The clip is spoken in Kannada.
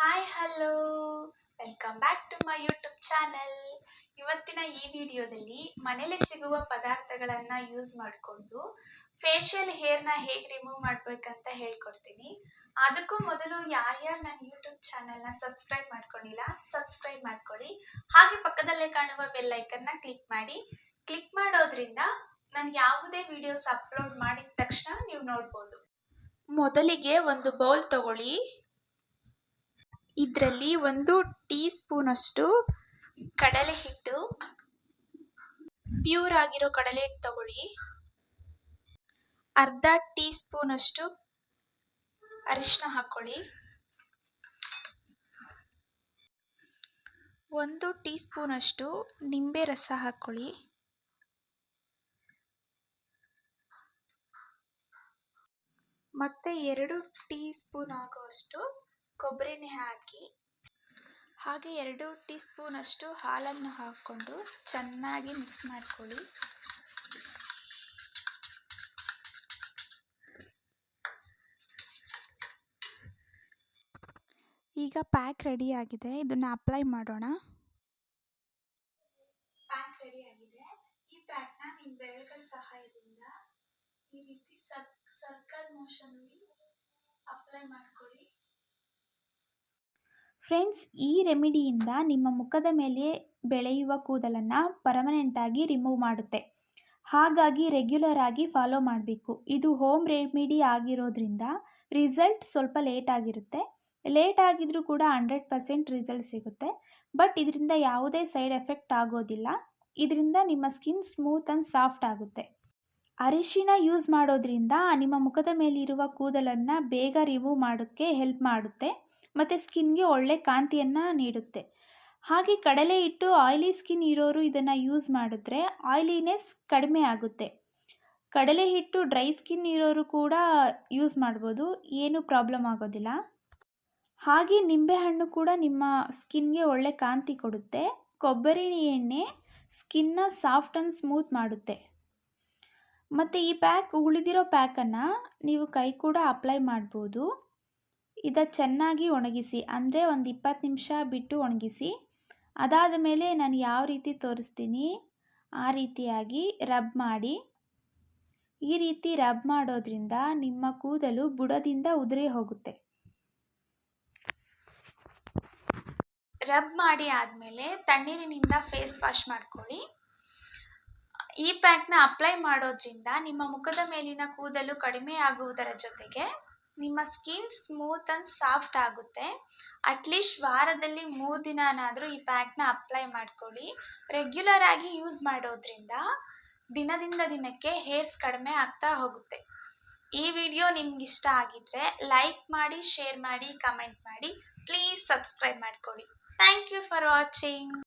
Hi hello welcome back to my YouTube channel ಇವತ್ತಿನ ಈ ವಿಡಿಯೋದಲ್ಲಿ ಮನೇಲಿ ಸಿಗುವ ಪದಾರ್ಥಗಳನ್ನು ಯೂಸ್ ಮಾಡಿಕೊಂಡು ಫೇಶಿಯಲ್ ಹೇರ್ನ ಹೇಗೆ ರಿಮೂವ್ ಮಾಡಬೇಕಂತ ಹೇಳ್ಕೊಡ್ತೀನಿ. ಅದಕ್ಕೂ ಮೊದಲು ಯಾರ್ಯಾರು ನನ್ನ ಯೂಟ್ಯೂಬ್ ಚಾನಲ್ನ ಸಬ್ಸ್ಕ್ರೈಬ್ ಮಾಡ್ಕೊಂಡಿಲ್ಲ ಸಬ್ಸ್ಕ್ರೈಬ್ ಮಾಡ್ಕೊಳ್ಳಿ. ಹಾಗೆ ಪಕ್ಕದಲ್ಲೇ ಕಾಣುವ ಬೆಲ್ ಐಕನ್ನ ಕ್ಲಿಕ್ ಮಾಡಿ. ಕ್ಲಿಕ್ ಮಾಡೋದ್ರಿಂದ ನಾನು ಯಾವುದೇ ವಿಡಿಯೋಸ್ ಅಪ್ಲೋಡ್ ಮಾಡಿದ ತಕ್ಷಣ ನೀವು ನೋಡ್ಬೋದು. ಮೊದಲಿಗೆ ಒಂದು ಬೌಲ್ ತಗೊಳ್ಳಿ. ಇದರಲ್ಲಿ ಒಂದು ಟೀ ಸ್ಪೂನಷ್ಟು ಕಡಲೆ ಹಿಟ್ಟು ಪ್ಯೂರ್ ಆಗಿರೋ ಕಡಲೆ ಹಿಟ್ಟು ತಗೊಳ್ಳಿ. ಅರ್ಧ ಟೀ ಸ್ಪೂನಷ್ಟು ಅರಿಶಿನ ಹಾಕ್ಕೊಳ್ಳಿ. ಒಂದು ಟೀ ಸ್ಪೂನಷ್ಟು ನಿಂಬೆ ರಸ ಹಾಕ್ಕೊಳ್ಳಿ. ಮತ್ತು ಎರಡು ಟೀ ಸ್ಪೂನ್ ಆಗುವಷ್ಟು ಕೊಬ್ಬರಿ ಹಾಕಿ. ಹಾಗೆ ಎರಡು ಟೀ ಸ್ಪೂನಷ್ಟು ಹಾಲನ್ನು ಹಾಕ್ಕೊಂಡು ಚೆನ್ನಾಗಿ ಮಿಕ್ಸ್ ಮಾಡ್ಕೊಳ್ಳಿ. ಈಗ ಪ್ಯಾಕ್ ರೆಡಿ ಆಗಿದೆ. ಇದನ್ನು ಅಪ್ಲೈ ಮಾಡೋಣ. ಪ್ಯಾಕ್ ರೆಡಿ ಆಗಿದೆ. ಈ ಪ್ಯಾಕ್ನ ನಿಮ್ಮ ಬೆರಳ ಸಹಾಯದಿಂದ ಈ ರೀತಿ ಸರ್ಕಲ್ ಮೋಷನಲ್ಲಿ ಅಪ್ಲೈ ಮಾಡ್ಕೊಳ್ಳಿ ಫ್ರೆಂಡ್ಸ್, ಈ ರೆಮಿಡಿಯಿಂದ ನಿಮ್ಮ ಮುಖದ ಮೇಲೆ ಬೆಳೆಯುವ ಕೂದಲನ್ನು ಪರ್ಮನೆಂಟಾಗಿ ರಿಮೂವ್ ಮಾಡುತ್ತೆ. ಹಾಗಾಗಿ ರೆಗ್ಯುಲರ್ ಆಗಿ ಫಾಲೋ ಮಾಡಬೇಕು. ಇದು ಹೋಮ್ ರೆಮಿಡಿ ಆಗಿರೋದ್ರಿಂದ ರಿಸಲ್ಟ್ ಸ್ವಲ್ಪ ಲೇಟ್ ಆಗಿರುತ್ತೆ. ಲೇಟ್ ಆಗಿದ್ರೂ ಕೂಡ ಹಂಡ್ರೆಡ್ ಪರ್ಸೆಂಟ್ ರಿಸಲ್ಟ್ ಸಿಗುತ್ತೆ. ಬಟ್ ಇದರಿಂದ ಯಾವುದೇ ಸೈಡ್ ಎಫೆಕ್ಟ್ ಆಗೋದಿಲ್ಲ. ಇದರಿಂದ ನಿಮ್ಮ ಸ್ಕಿನ್ ಸ್ಮೂತ್ ಆ್ಯಂಡ್ ಸಾಫ್ಟ್ ಆಗುತ್ತೆ. ಅರಿಶಿನ ಯೂಸ್ ಮಾಡೋದ್ರಿಂದ ನಿಮ್ಮ ಮುಖದ ಮೇಲಿರುವ ಕೂದಲನ್ನು ಬೇಗ ರಿಮೂವ್ ಮಾಡೋಕ್ಕೆ ಹೆಲ್ಪ್ ಮಾಡುತ್ತೆ. ಮತ್ತು ಸ್ಕಿನ್ಗೆ ಒಳ್ಳೆ ಕಾಂತಿಯನ್ನು ನೀಡುತ್ತೆ. ಹಾಗೆ ಕಡಲೆ ಹಿಟ್ಟು ಆಯ್ಲಿ ಸ್ಕಿನ್ ಇರೋರು ಇದನ್ನು ಯೂಸ್ ಮಾಡಿದ್ರೆ ಆಯ್ಲಿನೆಸ್ ಕಡಿಮೆ ಆಗುತ್ತೆ. ಕಡಲೆ ಹಿಟ್ಟು ಡ್ರೈ ಸ್ಕಿನ್ ಇರೋರು ಕೂಡ ಯೂಸ್ ಮಾಡ್ಬೋದು, ಏನೂ ಪ್ರಾಬ್ಲಮ್ ಆಗೋದಿಲ್ಲ. ಹಾಗೆ ನಿಂಬೆಹಣ್ಣು ಕೂಡ ನಿಮ್ಮ ಸ್ಕಿನ್ಗೆ ಒಳ್ಳೆ ಕಾಂತಿ ಕೊಡುತ್ತೆ. ಕೊಬ್ಬರಿ ಎಣ್ಣೆ ಸ್ಕಿನ್ನ ಸಾಫ್ಟ್ ಆ್ಯಂಡ್ ಸ್ಮೂತ್ ಮಾಡುತ್ತೆ. ಮತ್ತು ಈ ಪ್ಯಾಕ್ ಉಳಿದಿರೋ ಪ್ಯಾಕನ್ನು ನೀವು ಕೈ ಕೂಡ ಅಪ್ಲೈ ಮಾಡ್ಬೋದು. ಇದ ಚೆನ್ನಾಗಿ ಒಣಗಿಸಿ, ಅಂದರೆ ಒಂದು ಇಪ್ಪತ್ತು ನಿಮಿಷ ಬಿಟ್ಟು ಒಣಗಿಸಿ, ಅದಾದ ಮೇಲೆ ನಾನು ಯಾವ ರೀತಿ ತೋರಿಸ್ತೀನಿ, ಆ ರೀತಿಯಾಗಿ ರಬ್ ಮಾಡಿ. ಈ ರೀತಿ ರಬ್ ಮಾಡೋದ್ರಿಂದ ನಿಮ್ಮ ಕೂದಲು ಬುಡದಿಂದ ಉದುರಿ ಹೋಗುತ್ತೆ. ರಬ್ ಮಾಡಿ ಆದಮೇಲೆ ತಣ್ಣೀರಿನಿಂದ ಫೇಸ್ ವಾಶ್ ಮಾಡ್ಕೊಳ್ಳಿ. ಈ ಪ್ಯಾಕ್ನ ಅಪ್ಲೈ ಮಾಡೋದ್ರಿಂದ ನಿಮ್ಮ ಮುಖದ ಮೇಲಿನ ಕೂದಲು ಕಡಿಮೆ ಆಗುವುದರ ಜೊತೆಗೆ ನಿಮ್ಮ ಸ್ಕಿನ್ ಸ್ಮೂತ್ ಅಂಡ್ ಸಾಫ್ಟ್ ಆಗುತ್ತೆ. ಅಟ್ಲೀಸ್ಟ್ ವಾರದಲ್ಲಿ ಮೂರು ದಿನನಾದರೂ ಈ ಪ್ಯಾಕ್ನ ಅಪ್ಲೈ ಮಾಡ್ಕೊಳ್ಳಿ. ರೆಗ್ಯುಲರ್ ಆಗಿ ಯೂಸ್ ಮಾಡೋದ್ರಿಂದ ದಿನದಿಂದ ದಿನಕ್ಕೆ ಹೇರ್ಸ್ ಕಡಿಮೆ ಆಗ್ತಾ ಹೋಗುತ್ತೆ. ಈ ವಿಡಿಯೋ ನಿಮ್ಗೆ ಇಷ್ಟ ಆಗಿದ್ರೆ ಲೈಕ್ ಮಾಡಿ ಶೇರ್ ಮಾಡಿ ಕಮೆಂಟ್ ಮಾಡಿ ಪ್ಲೀಸ್ ಸಬ್ಸ್ಕ್ರೈಬ್ ಮಾಡ್ಕೊಳ್ಳಿ. Thank you for watching